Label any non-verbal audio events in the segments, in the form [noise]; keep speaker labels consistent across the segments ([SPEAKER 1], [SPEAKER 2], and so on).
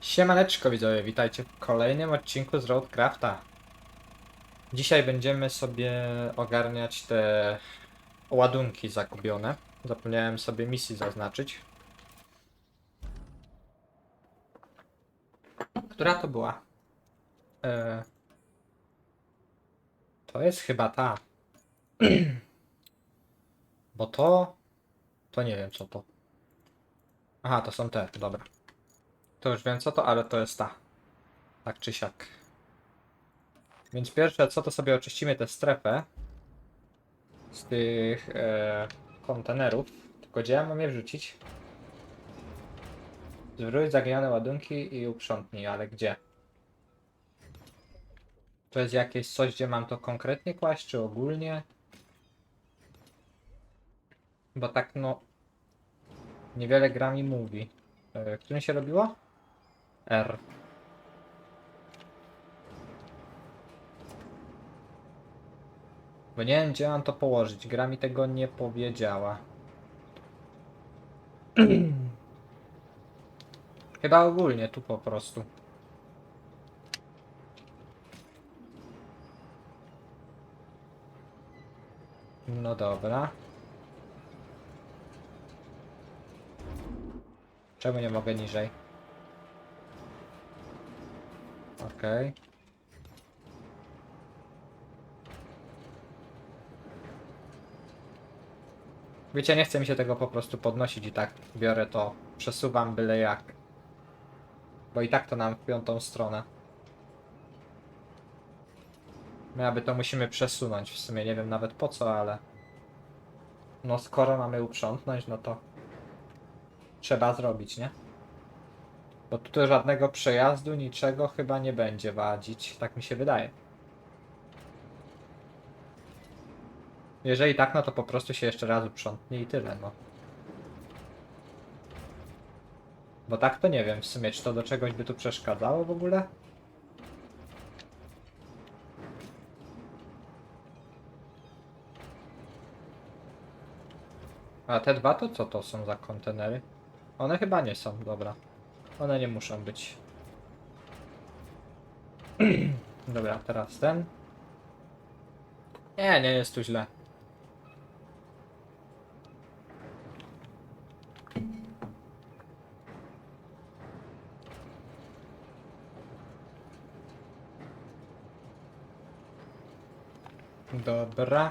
[SPEAKER 1] Siemaneczko widzowie, witajcie w kolejnym odcinku z Roadcrafta. Dzisiaj będziemy sobie ogarniać te ładunki zagubione. Zapomniałem sobie misji zaznaczyć. Która to była? E... To jest chyba ta. [clears throat] Bo to... To nie wiem co to. Aha, to są te, dobra. To już wiem co to, ale to jest ta. Tak czy siak. Więc pierwsze co to sobie oczyścimy tę strefę z tych e, kontenerów. Tylko gdzie ja mam je wrzucić? Zwróć zaginione ładunki i uprzątnij, ale gdzie? To jest jakieś coś, gdzie mam to konkretnie kłaść, czy ogólnie? Bo tak no... Niewiele gra mi mówi. E, którym się robiło? R. Bo nie wiem, gdzie mam to położyć. Gra mi tego nie powiedziała. [clears throat] Chyba ogólnie, tu po prostu. No dobra. Czemu nie mogę niżej? Okej. Wiecie, nie chce mi się tego po prostu podnosić i tak biorę to, przesuwam byle jak. Bo i tak to nam w piątą stronę. My aby to musimy przesunąć, w sumie nie wiem nawet po co, ale... No skoro mamy uprzątnąć, no to... Trzeba zrobić, nie? Bo tutaj żadnego przejazdu, niczego chyba nie będzie wadzić. Tak mi się wydaje. Jeżeli tak, no to po prostu się jeszcze raz uprzątnie i tyle, no. Bo tak to nie wiem w sumie, czy to do czegoś by tu przeszkadzało w ogóle? A te dwa to co to są za kontenery? One chyba nie są, dobra. One nie muszą być. [clears throat] Dobra, teraz ten. Nie, nie jest tu źle. Dobra.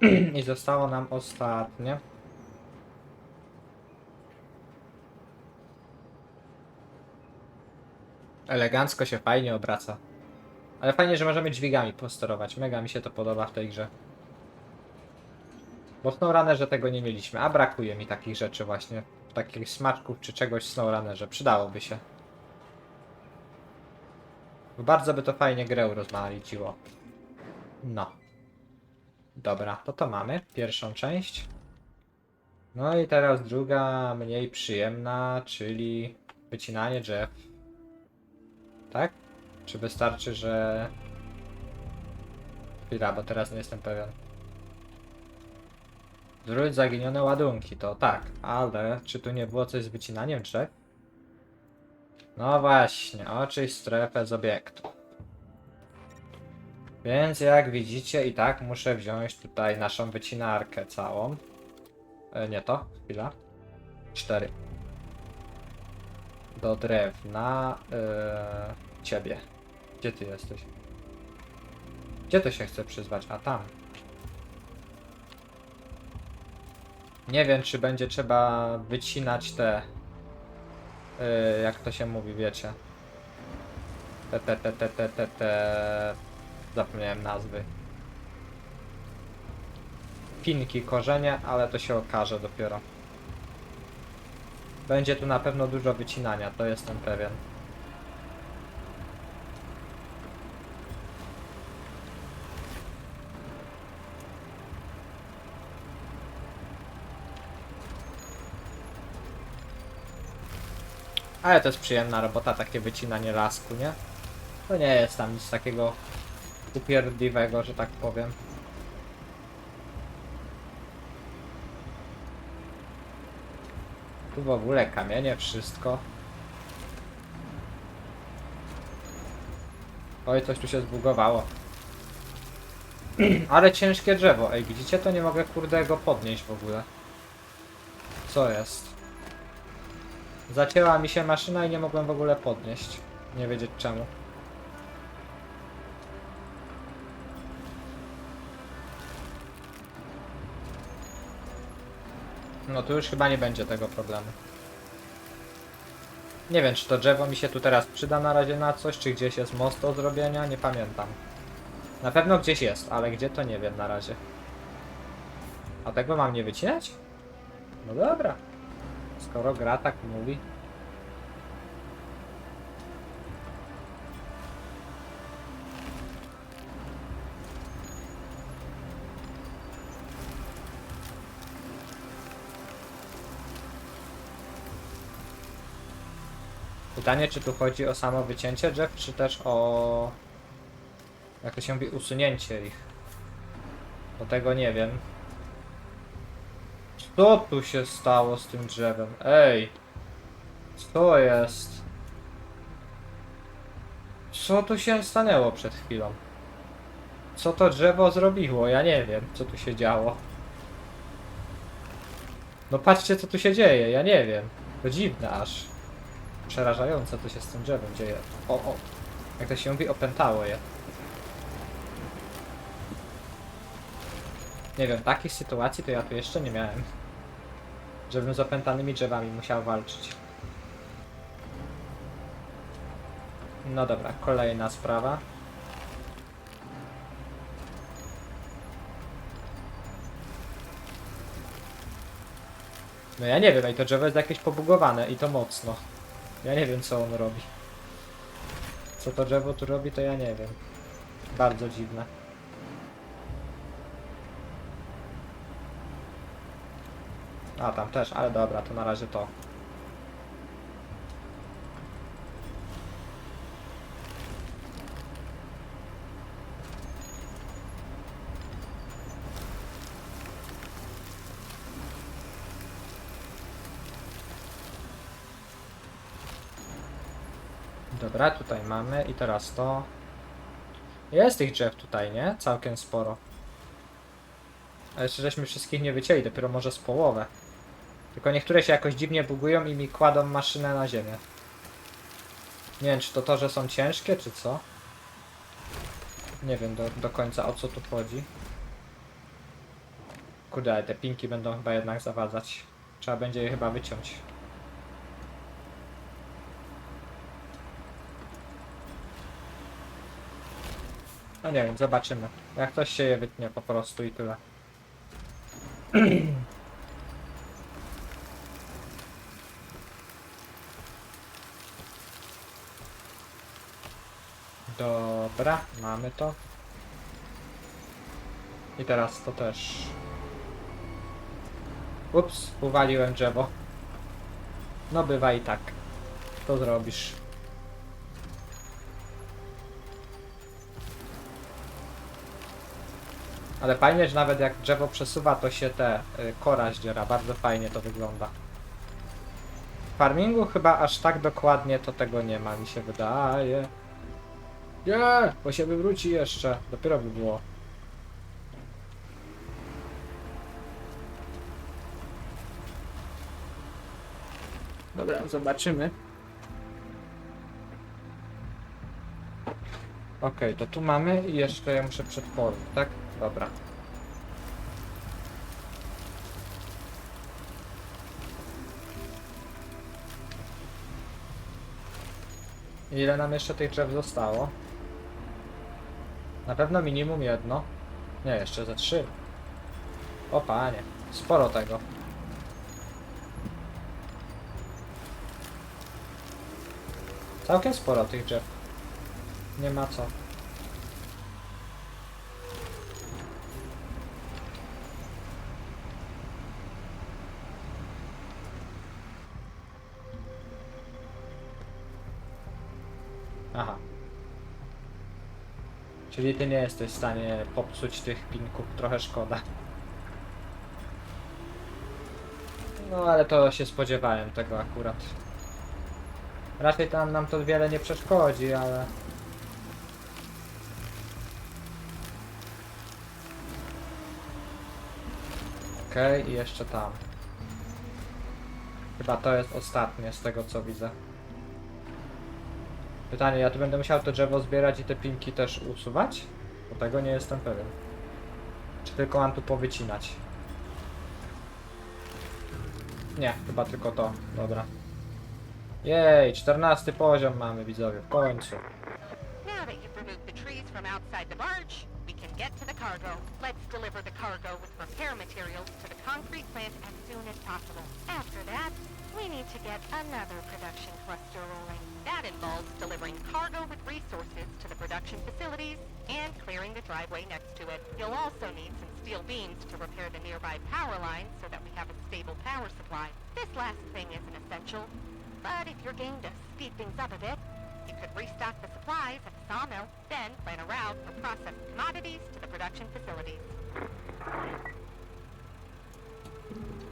[SPEAKER 1] [clears throat] I zostało nam ostatnie. Elegancko się fajnie obraca. Ale fajnie, że możemy dźwigami posterować. Mega mi się to podoba w tej grze. Bo SnowRunnerze tego nie mieliśmy, a brakuje mi takich rzeczy właśnie. Takich smaczków czy czegoś w SnowRunnerze. Przydałoby się. Bo Bardzo by to fajnie grę urozmaiciło. No. Dobra, to to mamy. Pierwszą część. No i teraz druga, mniej przyjemna, czyli wycinanie drzew. Tak? Czy wystarczy, że... Chwila, bo teraz nie jestem pewien. Zwróć zaginione ładunki, to tak, ale czy tu nie było coś z wycinaniem drzew? No właśnie, oczyść strefę z obiektu. Więc jak widzicie i tak muszę wziąć tutaj naszą wycinarkę całą. E, nie to, chwila. Cztery. Do drewna e, ciebie. Gdzie ty jesteś? Gdzie to się chce przyzwać? A tam. Nie wiem, czy będzie trzeba wycinać te. e, jak to się mówi, wiecie. Te, te, te, te, te, te, te. Zapomniałem nazwy. Pinki, korzenie, ale to się okaże dopiero. Będzie tu na pewno dużo wycinania, to jestem pewien. Ale to jest przyjemna robota, takie wycinanie lasku, nie? To nie jest tam nic takiego upierdliwego, że tak powiem. Tu w ogóle kamienie, wszystko. Oj, coś tu się zbugowało. [clears throat] Ale ciężkie drzewo. Ej, widzicie? To nie mogę kurde go podnieść w ogóle. Co jest? Zacięła mi się maszyna i nie mogłem w ogóle podnieść. Nie wiedzieć czemu. No tu już chyba nie będzie tego problemu. Nie wiem, czy to drzewo mi się tu teraz przyda na razie na coś, czy gdzieś jest most do zrobienia, nie pamiętam. Na pewno gdzieś jest, ale gdzie to nie wiem na razie. A tego mam nie wycinać? No dobra. Skoro gra tak mówi. Pytanie, czy tu chodzi o samo wycięcie drzew, czy też o... Jak to się mówi, usunięcie ich. Bo tego nie wiem. Co tu się stało z tym drzewem? Ej! Co jest? Co tu się stanęło przed chwilą? Co to drzewo zrobiło? Ja nie wiem, co tu się działo. No patrzcie, co tu się dzieje, ja nie wiem. To dziwne aż. Przerażające, co się z tym drzewem dzieje. O, o. Jak to się mówi, opętało je. Nie wiem, takich sytuacji to ja tu jeszcze nie miałem. Żebym z opętanymi drzewami musiał walczyć. No dobra, kolejna sprawa. No ja nie wiem, ej, to drzewo jest jakieś pobugowane i to mocno. Ja nie wiem co on robi. Co to drzewo tu robi, to ja nie wiem. Bardzo dziwne. A tam też, ale dobra, to na razie to. Dobra, tutaj mamy i teraz to. Jest tych drzew tutaj, nie? Całkiem sporo. A jeszcze żeśmy wszystkich nie wycięli, dopiero może z połowę. Tylko niektóre się jakoś dziwnie bugują i mi kładą maszynę na ziemię. Nie wiem, czy to to, że są ciężkie, czy co? Nie wiem do, do końca o co tu chodzi. Kurde, ale te pinki będą chyba jednak zawadzać. Trzeba będzie je chyba wyciąć. No nie wiem, zobaczymy. Jak ktoś się je wytnie po prostu i tyle. [clears throat] Dobra, mamy to. I teraz to też. Ups, uwaliłem drzewo. No bywa i tak. To zrobisz. Ale fajnie, że nawet jak drzewo przesuwa, to się te y, kora zdziera. Bardzo fajnie to wygląda. W farmingu chyba aż tak dokładnie to tego nie ma, mi się wydaje. Nie, bo się wywróci jeszcze. Dopiero by było. Dobra, zobaczymy. Okej, to tu mamy i jeszcze ja muszę przetworzyć, tak? Dobra. Ile nam jeszcze tych drzew zostało? Na pewno minimum jedno. Nie, jeszcze ze trzy. O panie, sporo tego. Całkiem sporo tych drzew. Nie ma co. Aha. Czyli ty nie jesteś w stanie popsuć tych pinków, trochę szkoda. No ale to się spodziewałem tego akurat. Raczej tam nam to wiele nie przeszkodzi, ale... Okej, okay, i jeszcze tam. Chyba to jest ostatnie z tego co widzę. Pytanie, ja tu będę musiał to drzewo zbierać i te pinki też usuwać? Bo tego nie jestem pewien. Czy tylko mam tu powycinać? Nie, chyba tylko to. Dobra. Jej, 14 poziom mamy widzowie, w końcu.
[SPEAKER 2] Now that you've removed the trees from outside the barge, we can get to the cargo. Let's deliver the cargo with repair materials to the concrete as soon as possible. After that, we need to get another production cluster rolling. That involves delivering cargo with resources to the production facilities and clearing the driveway next to it. You'll also need some steel beams to repair the nearby power lines so that we have a stable power supply. This last thing isn't essential, but if you're game to speed things up a bit, you could restock the supplies at the sawmill, then plan a route for processed commodities to the production facilities.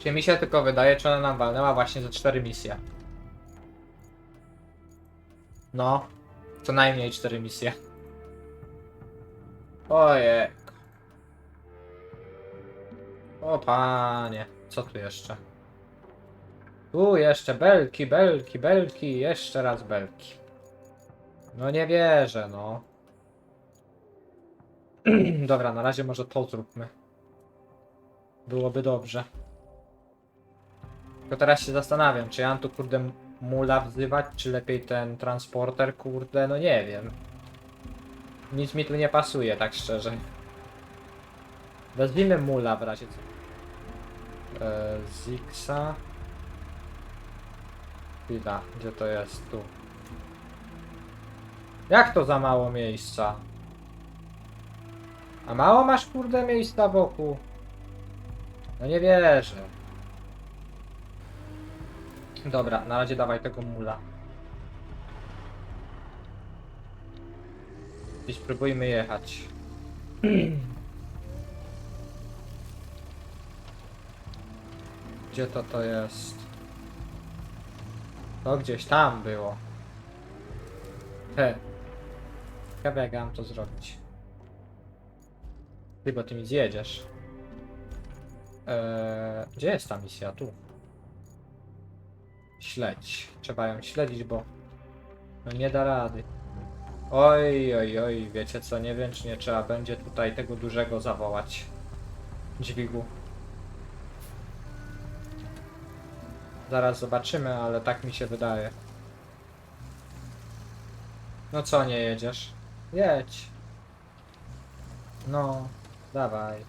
[SPEAKER 1] Czy mi się tylko wydaje, czy ona nam walnęła właśnie ze 4 misje? No, co najmniej 4 misje. Ojej. O panie, co tu jeszcze? Tu jeszcze belki, belki, belki, jeszcze raz belki. No nie wierzę, no. [clears throat] Dobra, na razie może to zróbmy. Byłoby dobrze. Tylko teraz się zastanawiam, czy ja mam tu kurde mula wzywać, czy lepiej ten transporter, kurde, no nie wiem. Nic mi tu nie pasuje, tak szczerze. Wezwijmy mula w razie co. E, Zixa. Chwila, gdzie to jest? Tu. Jak to za mało miejsca? A mało masz kurde miejsca wokół? No nie wierzę. Dobra, na razie dawaj tego mula. I spróbujmy jechać. Gdzie to to jest? To gdzieś tam było. He. Ciekawe jak ja mam to zrobić. Ty, bo ty mi zjedziesz. Eee, gdzie jest ta misja? Tu. Śledź. Trzeba ją śledzić, bo no nie da rady. Oj, oj, oj, wiecie co, nie wiem czy nie trzeba będzie tutaj tego dużego zawołać. Dźwigu. Zaraz zobaczymy, ale tak mi się wydaje. No co nie jedziesz? Jedź. No, dawaj.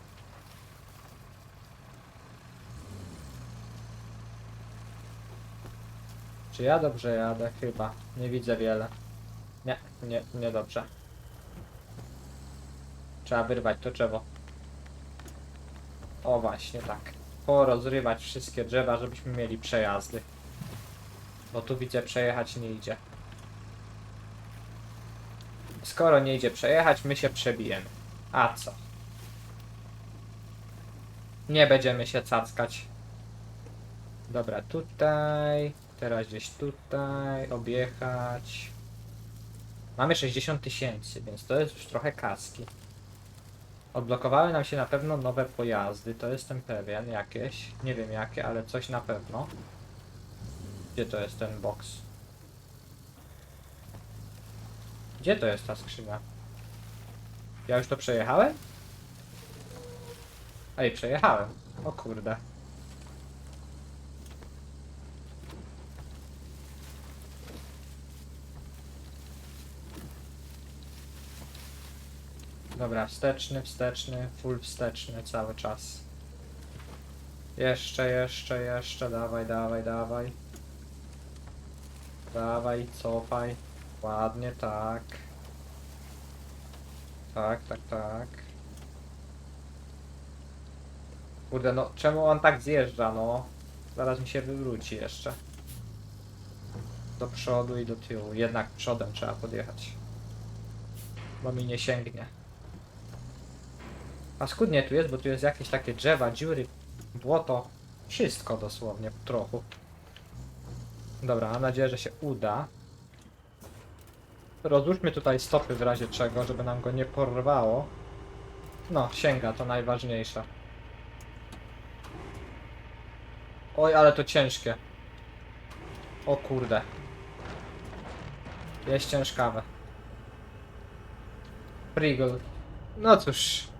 [SPEAKER 1] Czy ja dobrze jadę? Chyba. Nie widzę wiele. Nie, nie, nie dobrze. Trzeba wyrwać to drzewo. O właśnie tak. Porozrywać wszystkie drzewa, żebyśmy mieli przejazdy. Bo tu widzę przejechać nie idzie. Skoro nie idzie przejechać, my się przebijemy. A co? Nie będziemy się cackać. Dobra, tutaj. Teraz gdzieś tutaj. Objechać. Mamy 60 tysięcy, więc to jest już trochę kaski. Odblokowały nam się na pewno nowe pojazdy, to jestem pewien, jakieś. Nie wiem jakie, ale coś na pewno. Gdzie to jest ten box? Gdzie to jest ta skrzynia? Ja już to przejechałem? Ej, przejechałem. O kurde. Dobra, wsteczny, wsteczny, full wsteczny cały czas. Jeszcze, jeszcze, jeszcze, dawaj, dawaj, dawaj. Dawaj, cofaj. Ładnie, tak. Tak, tak, tak. Kurde, no czemu on tak zjeżdża, no? Zaraz mi się wywróci jeszcze. Do przodu i do tyłu. Jednak przodem trzeba podjechać. Bo mi nie sięgnie. Paskudnie tu jest, bo tu jest jakieś takie drzewa, dziury, błoto. Wszystko dosłownie, trochę. Dobra, mam nadzieję, że się uda. Rozłóżmy tutaj stopy w razie czego, żeby nam go nie porwało. No, sięga, to najważniejsze. Oj, ale to ciężkie. O kurde. Jest ciężkawe. Priggle. No cóż.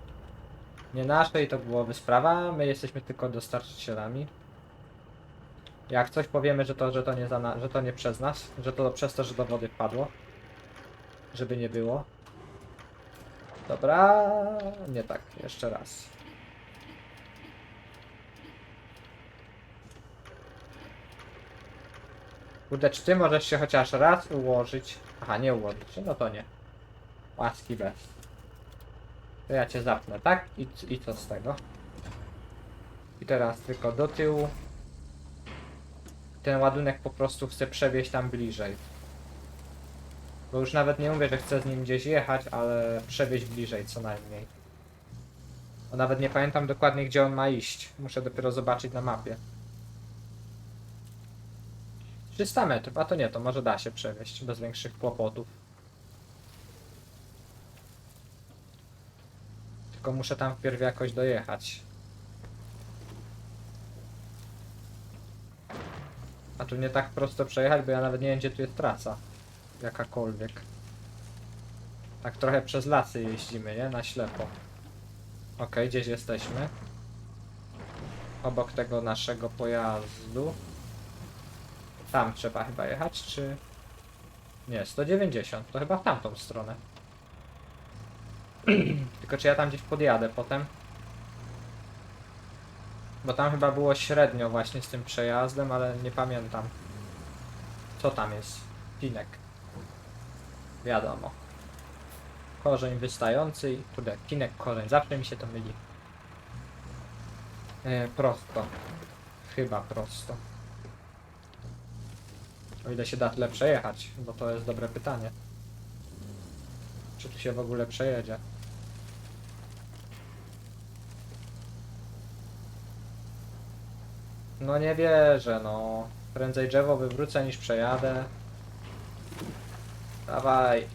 [SPEAKER 1] Nie naszej to byłoby sprawa, my jesteśmy tylko dostarczycielami. Jak coś powiemy, że to, że to nie za na, że to nie przez nas, że to przez to, że do wody wpadło. Żeby nie było. Dobra, nie tak, jeszcze raz. Kurde, czy ty możesz się chociaż raz ułożyć? Aha, nie ułożyć no to nie. Łaski bez. To ja cię zapnę, tak? I, I co z tego? I teraz tylko do tyłu. Ten ładunek po prostu chcę przewieźć tam bliżej. Bo już nawet nie mówię, że chcę z nim gdzieś jechać, ale przewieźć bliżej co najmniej. Bo nawet nie pamiętam dokładnie gdzie on ma iść. Muszę dopiero zobaczyć na mapie. 300 metrów, a to nie, to może da się przewieźć bez większych kłopotów. Tylko muszę tam wpierw jakoś dojechać. A tu nie tak prosto przejechać, bo ja nawet nie wiem gdzie tu jest trasa. Jakakolwiek. Tak trochę przez lasy jeździmy, nie? Na ślepo. Okej, gdzieś jesteśmy. Obok tego naszego pojazdu. Tam trzeba chyba jechać, czy... Nie, 190, to chyba w tamtą stronę. Tylko czy ja tam gdzieś podjadę potem? Bo tam chyba było średnio właśnie z tym przejazdem, ale nie pamiętam. Co tam jest? Pinek. Wiadomo. Korzeń wystający i... Kurde, kinek, korzeń, zawsze mi się to myli. E, prosto. Chyba prosto. O ile się da tyle przejechać, bo to jest dobre pytanie. Czy tu się w ogóle przejedzie? No nie wierzę, no. Prędzej drzewo wywrócę niż przejadę. Dawaj.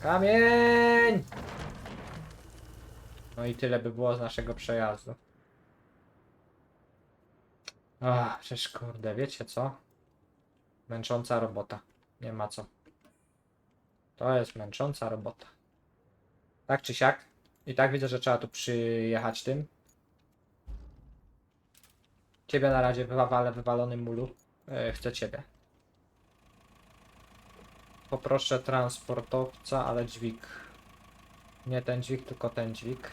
[SPEAKER 1] Kamień! No i tyle by było z naszego przejazdu. Ach, przecież kurde, wiecie co? Męcząca robota. Nie ma co. To jest męcząca robota. Tak czy siak. I tak widzę, że trzeba tu przyjechać tym. Ciebie na razie wywalę wywalonym mulu. E, chcę ciebie. Poproszę transportowca, ale dźwig. Nie ten dźwig, tylko ten dźwig.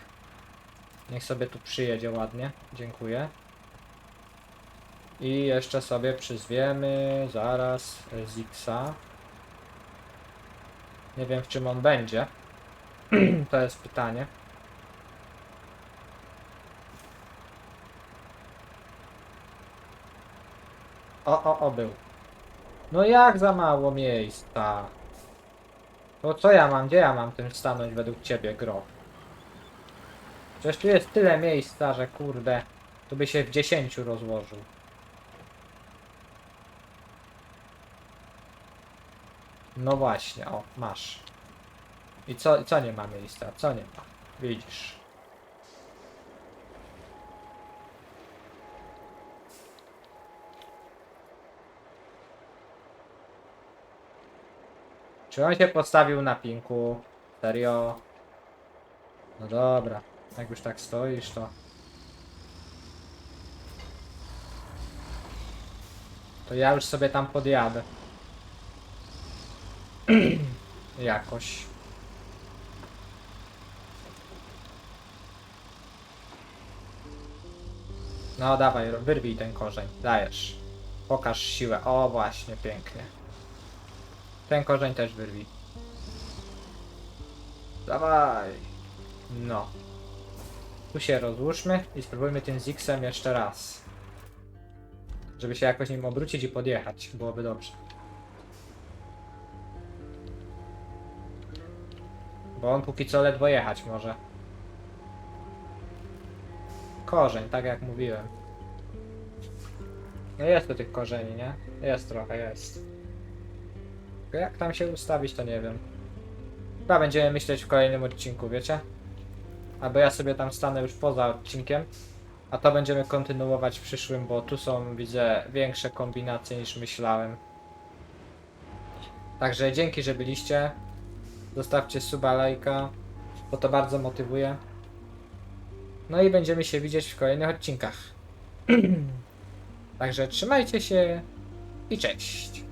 [SPEAKER 1] Niech sobie tu przyjedzie ładnie. Dziękuję. I jeszcze sobie przyzwiemy zaraz Zixa. Nie wiem w czym on będzie. [clears throat] to jest pytanie. O, o, o, był. No jak za mało miejsca? To co ja mam? Gdzie ja mam tym stanąć według ciebie, gro? Przecież tu jest tyle miejsca, że kurde, tu by się w dziesięciu rozłożył. No właśnie, o, masz. I co, co nie ma miejsca? Co nie ma? Widzisz. Czy on się postawił na pinku? Serio? No dobra, jak już tak stoisz, to... To ja już sobie tam podjadę. [clears throat] Jakoś. No dawaj, wyrwij ten korzeń. Dajesz. Pokaż siłę. O właśnie, pięknie. Ten korzeń też wyrwij. Dawaj. No. Tu się rozłóżmy i spróbujmy tym Zixem jeszcze raz. Żeby się jakoś nim obrócić i podjechać. Byłoby dobrze. Bo on póki co ledwo jechać może. Korzeń, tak jak mówiłem. No jest tu tych korzeni, nie? Jest trochę, jest. Jak tam się ustawić, to nie wiem. Chyba będziemy myśleć w kolejnym odcinku, wiecie? Albo ja sobie tam stanę już poza odcinkiem. A to będziemy kontynuować w przyszłym, bo tu są, widzę, większe kombinacje niż myślałem. Także dzięki, że byliście. Zostawcie suba, lajka, bo to bardzo motywuje. No i będziemy się widzieć w kolejnych odcinkach. [clears throat] Także trzymajcie się i cześć.